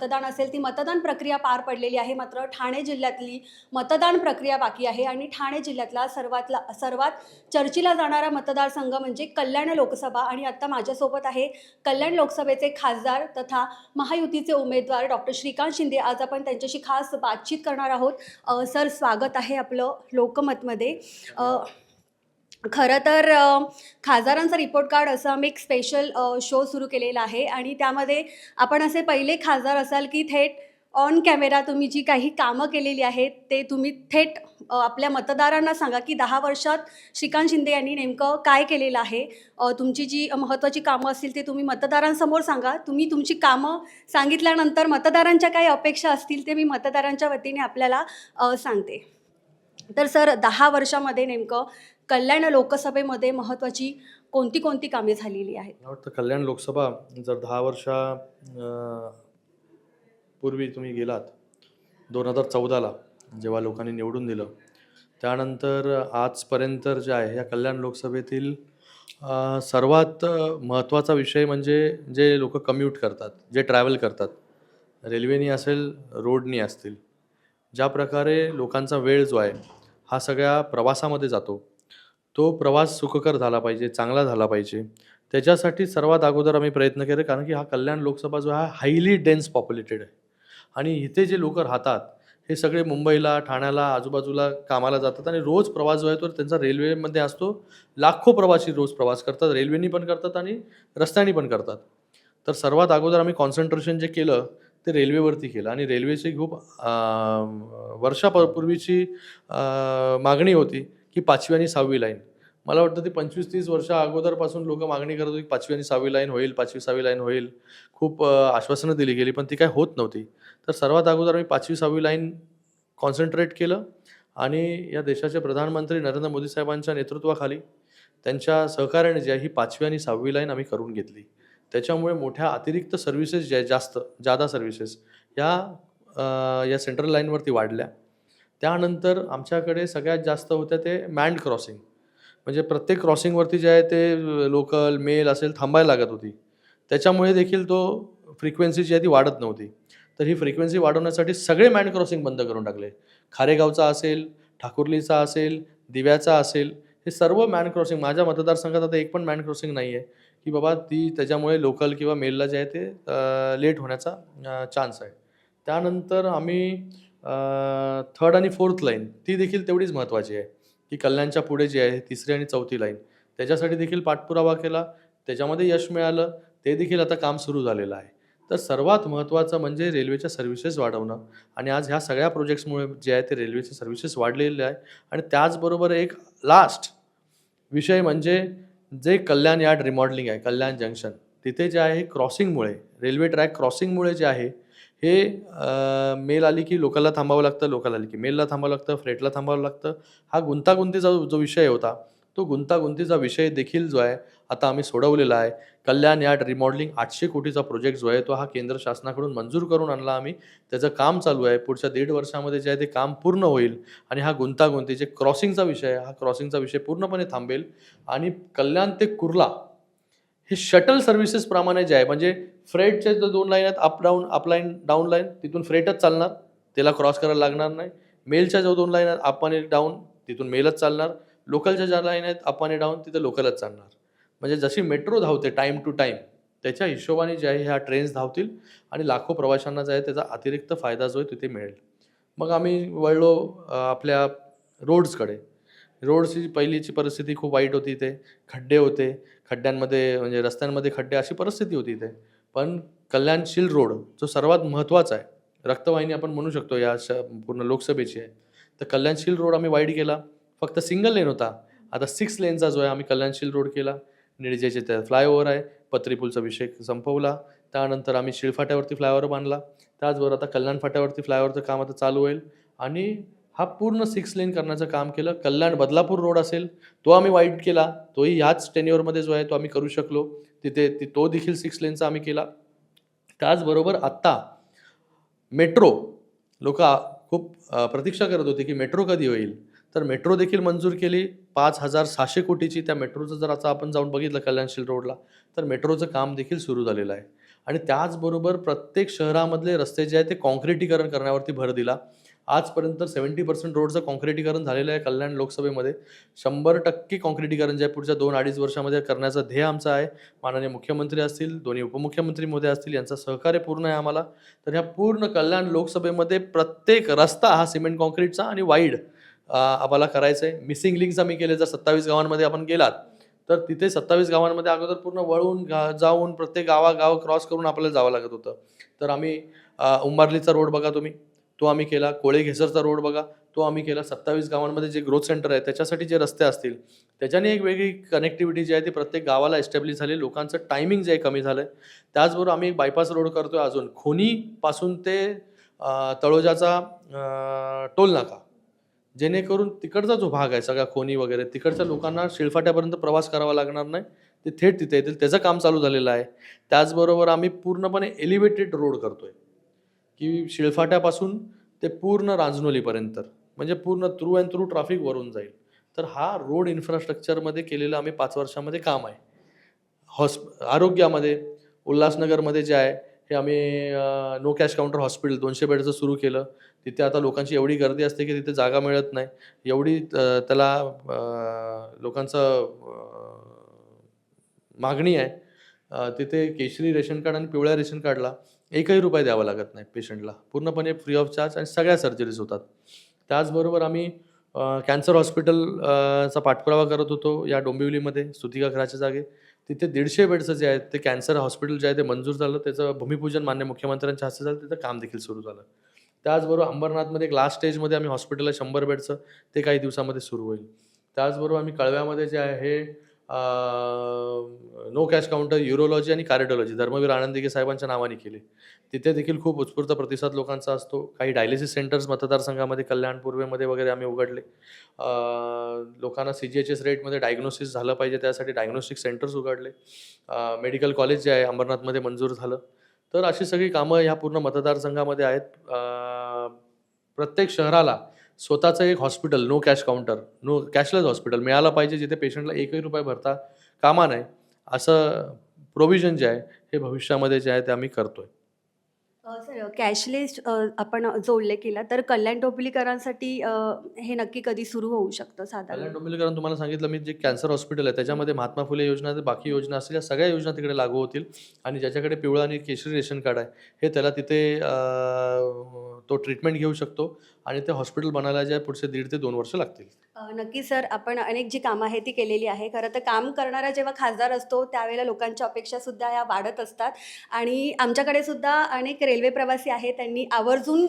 मतदान असेल ती मतदान प्रक्रिया पार पडलेली आहे. मात्र ठाणे जिल्ह्यातली मतदान प्रक्रिया बाकी आहे आणि ठाणे जिल्ह्यातला सर्वातला सर्वात चर्चीला जाणारा मतदारसंघ म्हणजे कल्याण लोकसभा आणि आत्ता माझ्यासोबत आहे कल्याण लोकसभेचे खासदार तथा महायुतीचे उमेदवार डॉक्टर श्रीकांत शिंदे. आज आपण त्यांच्याशी खास बातचीत करणार आहोत. सर स्वागत आहे आपलं लोकमतमध्ये. खरं तर खासदारांचा रिपोर्ट कार्ड असं आम्ही एक स्पेशल शो सुरू केलेला आहे आणि त्यामध्ये आपण असे पहिले खासदार असाल की थेट ऑन कॅमेरा तुम्ही जी काही कामं केलेली आहेत ते तुम्ही थेट आपल्या मतदारांना सांगा की दहा वर्षात श्रीकांत शिंदे यांनी नेमकं काय केलेलं आहे. तुमची जी महत्त्वाची कामं असतील ते तुम्ही मतदारांसमोर सांगा. तुम्ही तुमची कामं सांगितल्यानंतर मतदारांच्या काही अपेक्षा असतील ते मी मतदारांच्या वतीने आपल्याला सांगते. तर सर दहा वर्षामध्ये नेमकं कल्याण लोकसभेमध्ये महत्त्वाची कोणती कोणती कामे झालेली आहेत? मला वाटतं कल्याण लोकसभा जर दहा वर्षा अं, पूर्वी तुम्ही गेलात दोन हजार चौदाला जेव्हा लोकांनी निवडून दिलं त्यानंतर आजपर्यंत जे आहे या कल्याण लोकसभेतील अं, सर्वात महत्त्वाचा विषय म्हणजे जे लोक कम्यूट करतात जे ट्रॅव्हल करतात रेल्वेनी असेल रोडनी असतील ज्या प्रकारे लोकांचा वेळ जो आहे हा सगळ्या प्रवासामध्ये जातो. तो प्रवास सुखकर झाला पाहिजे चांगला झाला पाहिजे. त्याच्यासाठी सर्वात अगोदर आम्ही प्रयत्न केले कारण की हा कल्याण लोकसभा जो आहे हायली डेन्स पॉप्युलेटेड आहे. आणि इथे जे लोक राहतात हे सगळे मुंबईला ठाण्याला आजूबाजूला कामाला जातात आणि रोज प्रवास जो आहे तो त्यांचा रेल्वेमध्ये असतो. लाखो प्रवासी रोज प्रवास करतात रेल्वेनी पण करतात आणि रस्त्यानी पण करतात. तर सर्वात अगोदर आम्ही कॉन्सन्ट्रेशन जे केलं ते रेल्वेवरती केलं. आणि रेल्वेची खूप वर्षापूर्वीची मागणी होती की पाचवी आणि सहावी लाईन मला वाटतं ती पंचवीस तीस वर्षा अगोदरपासून लोक मागणी करत होती पाचवी आणि सहावी लाईन होईल पाचवी सहावी लाईन होईल. खूप आश्वासनं दिली गेली पण ती काय होत नव्हती. तर सर्वात अगोदर आम्ही पाचवी सहावी लाईन कॉन्सन्ट्रेट केलं आणि या देशाचे प्रधानमंत्री नरेंद्र मोदी साहेबांच्या नेतृत्वाखाली त्यांच्या सहकार्याने जी आहे ही पाचवी आणि सहावी लाईन आम्ही करून घेतली. त्याच्यामुळे मोठ्या अतिरिक्त सर्व्हिसेस ज्या जास्त जादा सर्व्हिसेस या या सेंट्रल लाईनवरती वाढल्या. त्यानंतर आमच्याकडे सगळ्यात जास्त होत्या ते मॅन्ड क्रॉसिंग म्हणजे प्रत्येक क्रॉसिंगवरती जे आहे ते लोकल मेल असेल थांबायला लागत होती. त्याच्यामुळे देखील तो फ्रिक्वेन्सी जी आहे ती वाढत नव्हती. तर ही फ्रिक्वेन्सी वाढवण्यासाठी सगळे मॅन क्रॉसिंग बंद करून टाकले. खारेगावचा असेल ठाकुर्लीचा असेल दिव्याचा असेल हे सर्व मॅन क्रॉसिंग माझ्या मतदारसंघात आता एक पण मॅन क्रॉसिंग नाही आहे की बाबा ती त्याच्यामुळे लोकल किंवा मेलला जे आहे ते लेट होण्याचा चान्स आहे. त्यानंतर आम्ही थर्ड आणि फोर्थ लाईन ती देखील तेवढीच महत्त्वाची आहे. की कल्याणच्या पुढे जी आहे तिसरी आणि चौथी लाईन त्याच्यासाठी देखील पाठपुरावा केला. त्याच्यामध्ये यश मिळालं. ते देखील आता काम सुरू झालेलं आहे. तर सर्वात महत्त्वाचं म्हणजे रेल्वेच्या सर्व्हिसेस वाढवणं. आणि आज ह्या सगळ्या प्रोजेक्ट्समुळे जे आहे ते रेल्वेचे सर्व्हिसेस वाढलेले आहे. आणि त्याचबरोबर एक लास्ट विषय म्हणजे जे कल्याण यार्ड रिमॉडलिंग आहे कल्याण जंक्शन तिथे जे आहे क्रॉसिंगमुळे रेल्वे ट्रॅक क्रॉसिंगमुळे जे आहे हे मेल आली की लोकाला थांबावं लागतं लोकल आली की मेलला थांबावं लागतं फ्रेटला थांबावं लागतं. हा गुंतागुंतीचा जो विषय होता तो गुंतागुंतीचा विषय देखील जो आहे आता आम्ही सोडवलेला आहे. कल्याण यार्ड रिमॉडलिंग आठशे कोटीचा प्रोजेक्ट जो आहे तो हा केंद्र शासनाकडून मंजूर करून आणला आम्ही. त्याचं काम चालू आहे. पुढच्या दीड वर्षामध्ये जे आहे ते काम पूर्ण होईल. आणि हा गुंतागुंती जे क्रॉसिंगचा विषय आहे. हा क्रॉसिंगचा विषय पूर्णपणे थांबेल. आणि कल्याण ते कुर्ला हे शटल सर्व्हिसेस प्रमाणे जे आहे म्हणजे फ्रेटचे जो दोन लाईन आहेत अप डाऊन डाऊन लाईन तिथून फ्रेटच चालणार त्याला क्रॉस करायला लागणार नाही. मेलच्या जो दोन लाईन आहेत अप आणि डाऊन तिथून मेलच चालणार. लोकलच्या ज्या लाईन आहेत अप आणि डाऊन तिथं लोकलच चालणार. म्हणजे जशी मेट्रो धावते टाईम टू टाईम त्याच्या हिशोबाने जे आहे ह्या ट्रेन्स धावतील आणि लाखो प्रवाशांना जे आहे त्याचा अतिरिक्त फायदा जो आहे तिथे मिळेल. मग आम्ही वळलो आपल्या रोड्सकडे रोडची पहिलीची परिस्थिती खूप वाईट होती इथे. खड्डे होते. खड्ड्यांमध्ये म्हणजे रस्त्यांमध्ये खड्डे अशी परिस्थिती होती इथे. पण कल्याणशील रोड जो सर्वात महत्त्वाचा आहे रक्तवाहिनी आपण म्हणू शकतो या श पूर्ण लोकसभेची आहे. तर कल्याणशील रोड आम्ही वाईट केला. फक्त सिंगल लेन होता. आता सिक्स लेनचा जो आहे आम्ही कल्याणशील रोड केला. निळजेचे त्या फ्लायओव्हर आहे पत्री पूलचा विषय संपवला. त्यानंतर आम्ही शिळफाट्यावरती फ्लायओव्हर बांधला. त्याचबरोबर आता कल्याण फाट्यावरती फ्लायओव्हरचं काम आता चालू होईल. आणि हा पूर्ण सिक्स लेन करण्याचं काम केलं. कल्याण बदलापूर रोड असेल तो आम्ही वाईट केला. तोही ह्याच टेन्युअरमध्ये जो आहे तो आम्ही करू शकलो. तिथे तो देखील सिक्स लेनचा आम्ही केला. त्याचबरोबर आत्ता मेट्रो लोक खूप प्रतीक्षा करत होते की मेट्रो कधी होईल? तर मेट्रो देखील मंजूर केली. पाच हजार सहाशे कोटीची त्या मेट्रोचं जर आता आपण जाऊन बघितलं कल्याणशील रोडला तर मेट्रोचं काम देखील सुरू झालेलं आहे. आणि त्याचबरोबर प्रत्येक शहरामधले रस्ते जे आहे ते कॉन्क्रिटीकरण करण्यावरती भर दिला. आजपर्यंत सेवन्टी पर्सेंट रोडचं कॉन्क्रिटीकरण झालेलं आहे कल्याण लोकसभेमध्ये. शंभर टक्के कॉन्क्रिटीकरण जे पुढच्या दोन अडीच वर्षामध्ये करण्याचं ध्येय आमचं आहे. माननीय मुख्यमंत्री असतील दोन्ही उपमुख्यमंत्री मोदी असतील यांचं सहकार्य पूर्ण आहे आम्हाला. तर ह्या पूर्ण कल्याण लोकसभेमध्ये प्रत्येक रस्ता हा सिमेंट कॉन्क्रीटचा आणि वाईड आम्हाला करायचं आहे. मिसिंग लिंक्स आम्ही केले जर सत्तावीस गावांमध्ये आपण गेलात तर तिथे सत्तावीस गावांमध्ये अगोदर पूर्ण वळून गा जाऊन प्रत्येक गावागाव क्रॉस करून आपल्याला जावं लागत होतं. तर आम्ही उंबारलीचा रोड बघा तुम्ही. तो आम्ही केला. कोळे घेसरचा रोड बघा. तो आम्ही केला. सत्तावीस गावांमध्ये जे ग्रोथ सेंटर आहे त्याच्यासाठी जे रस्ते असतील त्याच्याने एक वेगळी कनेक्टिव्हिटी जी आहे ती प्रत्येक गावाला एस्टॅब्लिश झाली. लोकांचं टायमिंग जे आहे कमी झालं आहे त्याचबरोबर आम्ही एक बायपास रोड करतोय अजून. खोनीपासून ते तळोजाचा टोल नाका. जेणेकरून तिकडचा जो भाग आहे सगळ्या खोनी वगैरे तिकडच्या लोकांना शिळफाट्यापर्यंत प्रवास करावा लागणार नाही. ते थेट तिथे येतील. त्याचं काम चालू झालेलं आहे. त्याचबरोबर आम्ही पूर्णपणे एलिव्हेटेड रोड करतोय. की शिळफाट्यापासून ते पूर्ण रांजनोलीपर्यंत म्हणजे पूर्ण थ्रू अँड थ्रू ट्रॅफिक वरून जाईल. तर हा रोड इन्फ्रास्ट्रक्चरमध्ये केलेलं आम्ही पाच वर्षामध्ये काम आहे. हॉस्प आरोग्यामध्ये उल्हासनगरमध्ये जे आहे हे आम्ही नो कॅश काउंटर हॉस्पिटल दोनशे बेडचं सुरू केलं. तिथे आता लोकांची एवढी गर्दी असते की तिथे जागा मिळत नाही. एवढी त्याला लोकांचं मागणी आहे. तिथे केशरी रेशन कार्ड आणि पिवळ्या रेशन कार्डला एकही रुपये द्यावा लागत नाही पेशंटला. पूर्णपणे फ्री ऑफ चार्ज आणि सगळ्या सर्जरीज होतात. त्याचबरोबर आम्ही कॅन्सर हॉस्पिटलचा पाठपुरावा करत होतो या डोंबिवलीमध्ये सुतिका घराच्या जागे. तिथे दीडशे बेडचं जे आहे ते कॅन्सर हॉस्पिटल जे आहे ते मंजूर झालं. त्याचं भूमिपूजन मान्य मुख्यमंत्र्यांच्या हस्ते झालं. त्याचं काम देखील सुरू झालं. त्याचबरोबर अंबरनाथमध्ये एक लास्ट स्टेजमध्ये आम्ही हॉस्पिटलला शंभर बेडचं ते काही दिवसामध्ये सुरू होईल. त्याचबरोबर आम्ही कळव्यामध्ये जे आहे हे नो कॅश काउंटर युरोलॉजी आणि कार्डिओलॉजी धर्मवीर आनंदिके साहेबांच्या नावाने केले. तिथे देखील खूप उत्स्फूर्त प्रतिसाद लोकांचा असतो. काही डायलिसिस सेंटर्स मतदारसंघामध्ये कल्याण पूर्वेमध्ये वगैरे आम्ही उघडले. लोकांना सी जी एच एस रेटमध्ये डायग्नोसिस झालं पाहिजे. त्यासाठी डायग्नोस्टिक सेंटर्स उघडले. मेडिकल कॉलेज जे आहे अंबरनाथमध्ये मंजूर झालं. तर अशी सगळी कामं ह्या पूर्ण मतदारसंघामध्ये आहेत. प्रत्येक शहराला स्वतःचं एक hospital no cash counter no cashless hospital मिळालं पाहिजे जिथे पेशंटला एकही रुपये भरता कामा नाही असं प्रोव्हिजन जे आहे हे भविष्यामध्ये जे आहे ते आम्ही करतोय. सर कॅशलेस आपण जो उल्लेख केला तर कल्याण टोपलीकरांसाठी हे नक्की कधी सुरू होऊ शकतं कल्याण साधारण डोंबिवलीकरण तुम्हाला सांगितलं मी जे कॅन्सर हॉस्पिटल आहे त्याच्यामध्ये महात्मा फुले योजना ते बाकी योजना असतील या सगळ्या योजना तिकडे लागू होतील. आणि ज्याच्याकडे पिवळं आणि केशरी रेशन कार्ड आहे हे त्याला तिथे तो ट्रीटमेंट घेऊ शकतो आणि ते हॉस्पिटल बनायला जे पुढचे दीड ते दोन वर्ष लागतील. नक्की सर आपण अनेक जी कामं आहे ती केलेली आहे. खरं तर काम करणारा जेव्हा खासदार असतो त्यावेळेला लोकांच्या अपेक्षा सुद्धा या वाढत असतात. आणि आमच्याकडे सुद्धा अनेक रेल्वे प्रवासी आहेत त्यांनी आवर्जून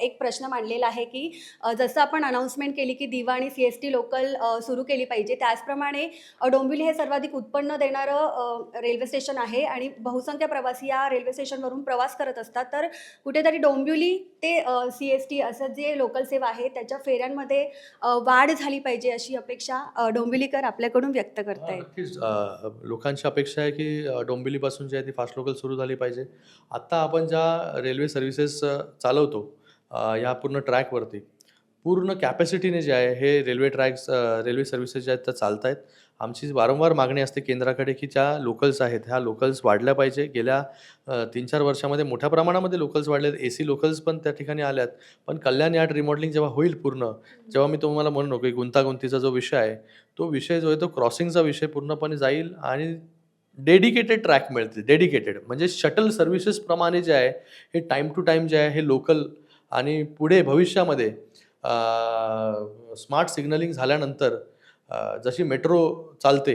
एक प्रश्न मांडलेला आहे की जसं आपण अनाऊन्समेंट केली की दिवा आणि सी एस टी लोकल सुरू केली पाहिजे त्याचप्रमाणे डोंबिवली हे सर्वाधिक उत्पन्न देणारं रेल्वे स्टेशन आहे. आणि बहुसंख्य प्रवासी या रेल्वे स्टेशनवरून प्रवास करत असतात. तर कुठेतरी डोंबिवली ते सी एस टी असं जे लोकल सेवा आहे त्याच्या फेऱ्यांमध्ये वाढ झाली पाहिजे अशी अपेक्षा डोंबिवलीकर आपल्याकडून व्यक्त हा, करतायत लोकांची अपेक्षा आहे की डोंबिवलीपासून जी आहे ती फास्ट लोकल सुरू झाली पाहिजे. आत्ता आपण ज्या रेल्वे सर्व्हिसेस चालवतो या पूर्ण ट्रॅकवरती पूर्ण कॅपॅसिटीने जे आहे हे रेल्वे ट्रॅक्स रेल्वे सर्व्हिसेस ज्या आहेत त्या चालत आहेत आमची वारंवार मागणी असते केंद्राकडे की ज्या लोकल्स आहेत ह्या लोकल्स वाढल्या पाहिजे. गेल्या तीन चार वर्षामध्ये मोठ्या प्रमाणामध्ये लोकल्स वाढलेत. ए सी लोकल्स पण त्या ठिकाणी आल्यात. पण कल्याण यार्ड रिमॉडेलिंग जेव्हा होईल पूर्ण जेव्हा मी तुम्हाला म्हणू की गुंतागुंतीचा जो विषय आहे तो विषय जो आहे तो क्रॉसिंगचा विषय पूर्णपणे जाईल आणि डेडिकेटेड ट्रॅक मिळते डेडिकेटेड म्हणजे शटल सर्व्हिसेसप्रमाणे जे आहे हे टाईम टू टाईम जे आहे हे लोकल आणि पुढे भविष्यामध्ये स्मार्ट सिग्नलिंग झाल्यानंतर जशी मेट्रो चालते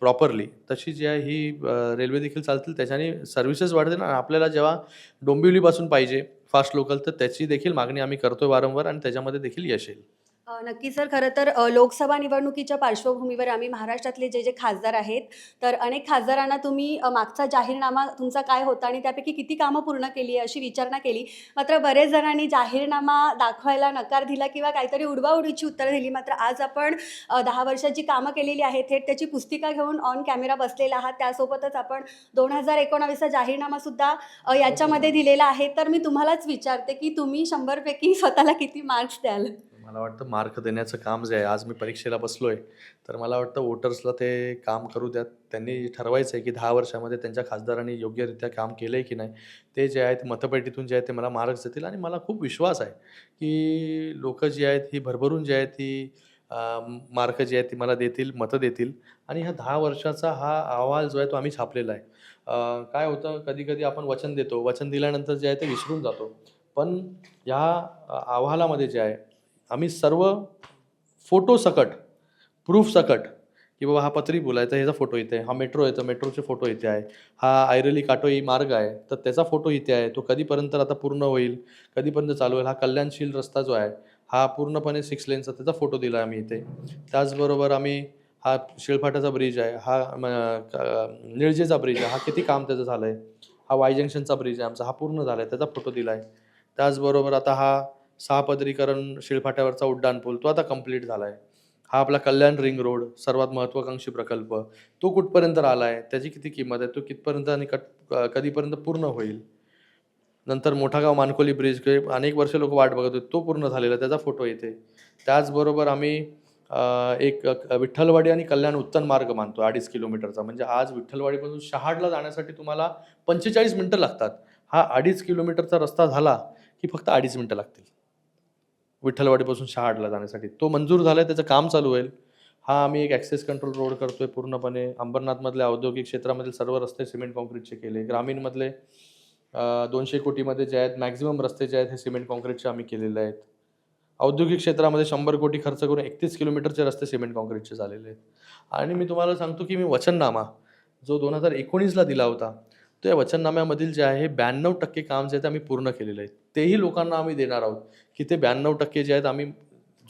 प्रॉपरली तशी जी आहे ही रेल्वे देखील चालतील. त्याच्याने सर्व्हिसेस वाढतील आणि आपल्याला जेव्हा डोंबिवलीपासून पाहिजे फास्ट लोकल तर त्याची देखील मागणी आम्ही करतोय वारंवार आणि त्याच्यामध्ये देखील यश येईल. नक्की सर. खरं तर लोकसभा निवडणुकीच्या पार्श्वभूमीवर आम्ही महाराष्ट्रातले जे जे खासदार आहेत तर अनेक खासदारांना तुम्ही मागचा जाहीरनामा तुमचा काय होता आणि त्यापैकी किती कामं पूर्ण केली अशी विचारणा केली. मात्र बरेच जणांनी जाहीरनामा दाखवायला नकार दिला किंवा काहीतरी उडवाउडीची उत्तरं दिली. मात्र आज आपण दहा वर्षाची कामं केलेली आहेत थेट त्याची पुस्तिका घेऊन ऑन कॅमेरा बसलेला आहात. त्यासोबतच आपण दोन हजार एकोणावीसचा जाहीरनामासुद्धा याच्यामध्ये दिलेला आहे. तर मी तुम्हालाच विचारते की तुम्ही शंभरपैकी स्वतःला किती मार्क्स द्याल? मला वाटतं मार्क देण्याचं काम जे आहे आज मी परीक्षेला बसलो आहे तर मला वाटतं वोटर्सला ते काम करू द्यात. त्यांनी ठरवायचं आहे की दहा वर्षामध्ये त्यांच्या खासदारांनी योग्यरित्या काम केलं आहे की नाही ते जे आहेत मतपेटीतून जे आहेत ते मला मार्क्स देतील. आणि मला खूप विश्वास आहे की लोकं जी आहेत ही भरभरून जी आहेत ती मार्क जी आहेत ती मला देतील मतं देतील. आणि ह्या दहा वर्षाचा हा अहवाल जो आहे तो आम्ही छापलेला आहे. काय होतं कधी कधी आपण वचन देतो. वचन दिल्यानंतर जे आहे ते विसरून जातो. पण या अहवालामध्ये जे आहे आम्ही सर्व फोटो सकट प्रूफ सकट की बाबा हा पत्री बोलायचा ह्याचा फोटो इथे आहे हा मेट्रो येतो मेट्रोचे फोटो इथे आहे हा आयरली काटोई मार्ग आहे तर त्याचा फोटो इथे आहे तो कधीपर्यंत आता पूर्ण होईल कधीपर्यंत चालू होईल हा कल्याणशील रस्ता जो आहे हा पूर्णपणे सिक्स लेनचा त्याचा फोटो दिला आम्ही इथे. त्याचबरोबर आम्ही हा शिळफाट्याचा ब्रिज आहे हा निळजेचा ब्रिज आहे हा किती काम त्याचं झालं आहे हा वाय जंक्शनचा ब्रिज आहे आमचा हा पूर्ण झाला आहे त्याचा फोटो दिला आहे त्याचबरोबर आता हा सहापदरीकरण शिळफाट्यावरचा उड्डाण पूल तो आता कंप्लीट झाला आहे हा आपला कल्याण रिंग रोड सर्वात महत्त्वाकांक्षी प्रकल्प. तो कुठपर्यंत आला आहे त्याची किती किंमत आहे? तो कितपर्यंत आणि कट कधीपर्यंत पूर्ण होईल? नंतर मोठागाव मानकोली ब्रिज अनेक वर्ष लोक वाट बघत होते तो पूर्ण झालेला त्याचा फोटो येते. त्याचबरोबर आम्ही एक विठ्ठलवाडी आणि कल्याण उत्तन मार्ग मानतो अडीच किलोमीटरचा. म्हणजे आज विठ्ठलवाडीपासून शहाडला जाण्यासाठी तुम्हाला पंचेचाळीस मिनटं लागतात. हा अडीच किलोमीटरचा रस्ता झाला की फक्त अडीच मिनटं लागतील. विठ्ठलवाडीपासून शहाडला जाण्यासाठी. तो मंजूर झाला आहे त्याचं काम चालू होईल. हा आम्ही एक ॲक्सेस कंट्रोल रोड करतोय पूर्णपणे. अंबरनाथमधल्या औद्योगिक क्षेत्रामधील सर्व रस्ते सिमेंट कॉन्क्रीटचे केले. ग्रामीणमधले दोनशे कोटीमध्ये जे आहेत मॅक्झिमम रस्ते जे आहेत हे सिमेंट कॉन्क्रीटचे आम्ही केलेले आहेत. औद्योगिक क्षेत्रामध्ये शंभर कोटी खर्च करून एकतीस किलोमीटरचे रस्ते सिमेंट कॉन्क्रीटचे झालेले आहेत. आणि मी तुम्हाला सांगतो की मी वचननामा जो दोन हजार एकोणीसला दिला होता तो या वचननाम्यामधील जे आहे ब्याण्णव टक्के काम जे आहे ते आम्ही पूर्ण केलेलं आहे तेही लोकांना आम्ही देणार आहोत. की ते ब्याण्णव टक्के जे आहेत आम्ही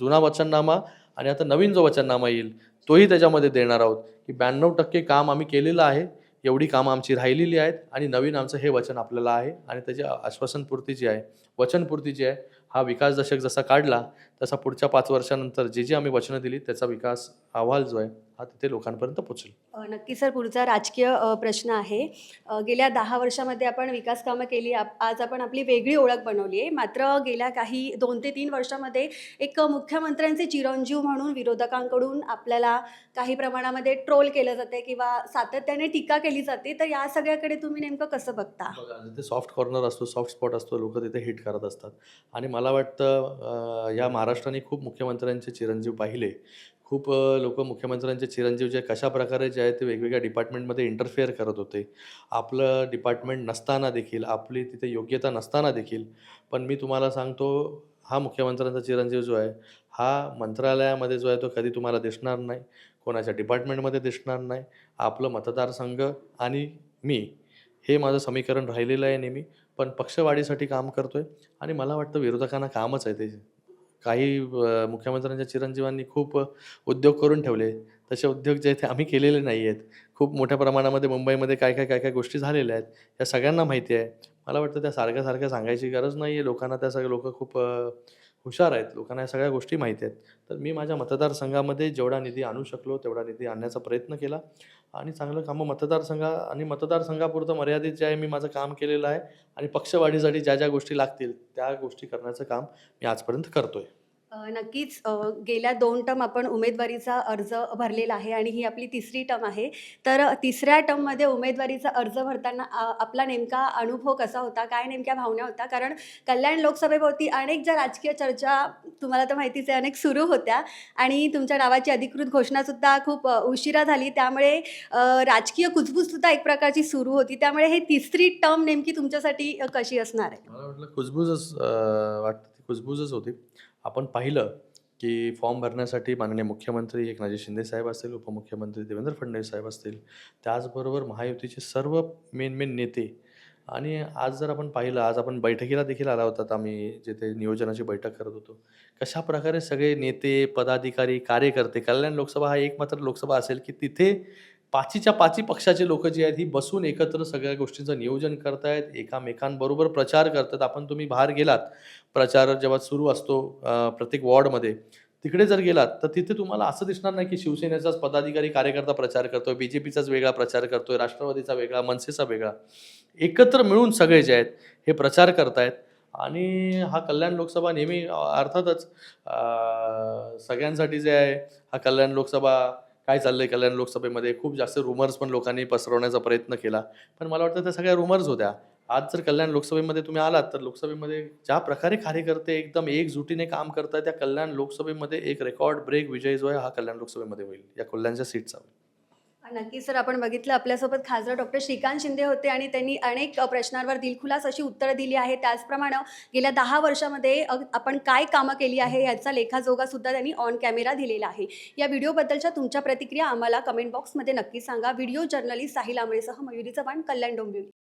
जुना वचननामा आणि आता नवीन जो वचननामा येईल तोही त्याच्यामध्ये देणार आहोत. की ब्याण्णव टक्के काम आम्ही केलेलं आहे एवढी कामं आमची राहिलेली आहेत आणि नवीन आमचं हे वचन आपल्याला आहे आणि त्याची आश्वासनपूर्ती जी आहे वचनपूर्ती जी आहे हा विकास दशक जसा काढला तसा पुढच्या पाच वर्षानंतर जे जे आम्ही वचनं दिली त्याचा विकास अहवाल जो आहे हा तिथे लोकांपर्यंत पोचेल अ, नक्की सर पुढचा राजकीय प्रश्न आहे. गेल्या दहा वर्षामध्ये आपण विकास कामं केली आज आपण आपली वेगळी ओळख बनवली आहे. मात्र गेल्या काही दोन ते तीन वर्षामध्ये एक मुख्यमंत्र्यांचे चिरंजीव म्हणून विरोधकांकडून आपल्याला काही प्रमाणामध्ये ट्रोल केलं जाते किंवा सातत्याने टीका केली जाते. तर या सगळ्याकडे तुम्ही नेमकं कसं बघता? बघा जिथे सॉफ्ट कॉर्नर असतो सॉफ्ट स्पॉट असतो लोक तिथे हिट करत असतात. आणि मला वाटतं या महाराष्ट्राने खूप मुख्यमंत्र्यांचे चिरंजीव पाहिले. खूप लोक मुख्यमंत्र्यांचे चिरंजीव जे कशा प्रकारे जे आहे ते वेगवेगळ्या डिपार्टमेंटमध्ये इंटरफेअर करत होते. आपलं डिपार्टमेंट नसताना देखील आपली तिथे योग्यता नसताना देखील. पण मी तुम्हाला सांगतो हा मुख्यमंत्र्यांचा चिरंजीव जो आहे हा मंत्रालयामध्ये जो आहे तो कधी तुम्हाला दिसणार नाही कोणाच्या डिपार्टमेंटमध्ये दिसणार नाही. आपलं मतदारसंघ आणि मी हे माझं समीकरण राहिलेलं आहे नेहमी. पण पक्षवाढीसाठी काम करतो आहे आणि मला वाटतं विरोधकांना कामच आहे ते. काही मुख्यमंत्र्यांच्या चिरंजीवांनी खूप उद्योग करून ठेवले. तसे उद्योग जे आहेत ते आम्ही केलेले नाही आहेत खूप मोठ्या प्रमाणामध्ये मुंबईमध्ये काय काय काय काय गोष्टी झालेल्या आहेत या सगळ्यांना माहिती आहे. मला वाटतं त्या सारख्या सारख्या सांगायची गरज नाही आहे लोकांना त्या सगळ्या लोक खूप हुशार आहेत. लोकांना या सगळ्या गोष्टी माहिती आहेत. तर मी माझ्या मतदारसंघामध्ये जेवढा निधी आणू शकलो तेवढा निधी आणण्याचा प्रयत्न केला. आणि चांगलं कामं मतदारसंघा आणि मतदारसंघापुरतं मर्यादित जे आहे मी माझं काम केलेलं आहे. आणि पक्षवाढीसाठी ज्या ज्या गोष्टी लागतील त्या गोष्टी करण्याचं काम मी आजपर्यंत करतो आहे नक्कीच गेल्या दोन टर्म आपण उमेदवारीचा अर्ज भरलेला आहे आणि ही आपली तिसरी टर्म आहे. तर तिसऱ्या टर्ममध्ये उमेदवारीचा अर्ज भरताना आपला नेमका अनुभव कसा होता काय नेमक्या भावना होता कारण कल्याण लोकसभेभोवती अनेक ज्या राजकीय चर्चा तुम्हाला तर माहितीच आहे अनेक सुरू होत्या आणि तुमच्या नावाची अधिकृत घोषणासुद्धा खूप उशिरा झाली. त्यामुळे राजकीय कुजबूजसुद्धा एक प्रकारची सुरू होती. त्यामुळे हे तिसरी टर्म नेमकी तुमच्यासाठी कशी असणार आहे? मला वाटलं कुजबूजच वाटतं कुजबूजच होती. आपण पाहिलं की फॉर्म भरण्यासाठी माननीय मुख्यमंत्री एकनाथजी शिंदे साहेब असतील उपमुख्यमंत्री देवेंद्र फडणवीस साहेब असतील त्याचबरोबर महायुतीचे सर्व मेन मेन नेते. आणि आज जर आपण पाहिलं आज आपण बैठकीला देखील आला होतात आम्ही जिथे नियोजनाची बैठक करत होतो. कशा प्रकारे सगळे नेते पदाधिकारी कार्यकर्ते कल्याण लोकसभा हा एक मात्र लोकसभा असेल की तिथे पाचीच्या पाची पक्षाचे लोक जे आहेत ही बसून एकत्र सगळ्या गोष्टींचं नियोजन करतायत एकामेकांबरोबर प्रचार करतात. आपण तुम्ही बाहेर गेलात प्रचार जेव्हा सुरू असतो प्रत्येक वॉर्डमध्ये तिकडे जर गेलात तर तिथे तुम्हाला असं दिसणार नाही की शिवसेनेचाच पदाधिकारी कार्यकर्ता प्रचार करतोय बी जे पीचाच वेगळा प्रचार करतोय राष्ट्रवादीचा वेगळा मनसेचा वेगळा. एकत्र मिळून सगळे जे आहेत हे प्रचार करतायत. आणि हा कल्याण लोकसभा नेहमी अर्थातच सगळ्यांसाठी जे आहे हा कल्याण लोकसभा काय चाललंय कल्याण लोकसभेमध्ये? खूप जास्त रुमर्स पण लोकांनी पसरवण्याचा प्रयत्न केला. पण मला वाटतं त्या सगळ्या रुमर्स होत्या. आज जर कल्याण लोकसभेमध्ये तुम्ही आलात तर लोकसभेमध्ये ज्या प्रकारे कार्यकर्ते एकदम एकजुटीने काम करतात त्या कल्याण लोकसभेमध्ये एक रेकॉर्ड ब्रेक विजय जो आहे हा कल्याण लोकसभेमध्ये होईल या कल्याणच्या सीटचा होईल. नक्की सर. आपण बघितलं आपल्यासोबत खासदार डॉक्टर श्रीकांत शिंदे होते आणि त्यांनी अनेक प्रश्नांवर दिलखुलास अशी उत्तरं दिली आहे त्याचप्रमाणे गेल्या दहा वर्षामध्ये आपण काय कामं केली आहे याचा लेखाजोगा सुद्धा त्यांनी ऑन कॅमेरा दिलेला आहे. या व्हिडिओबद्दलच्या तुमच्या प्रतिक्रिया आम्हाला कमेंट बॉक्समध्ये नक्की सांगा. व्हिडिओ जर्नलिस्ट साहिल आमळेसह मयुरी चव्हाण कल्याण डोंबिवली.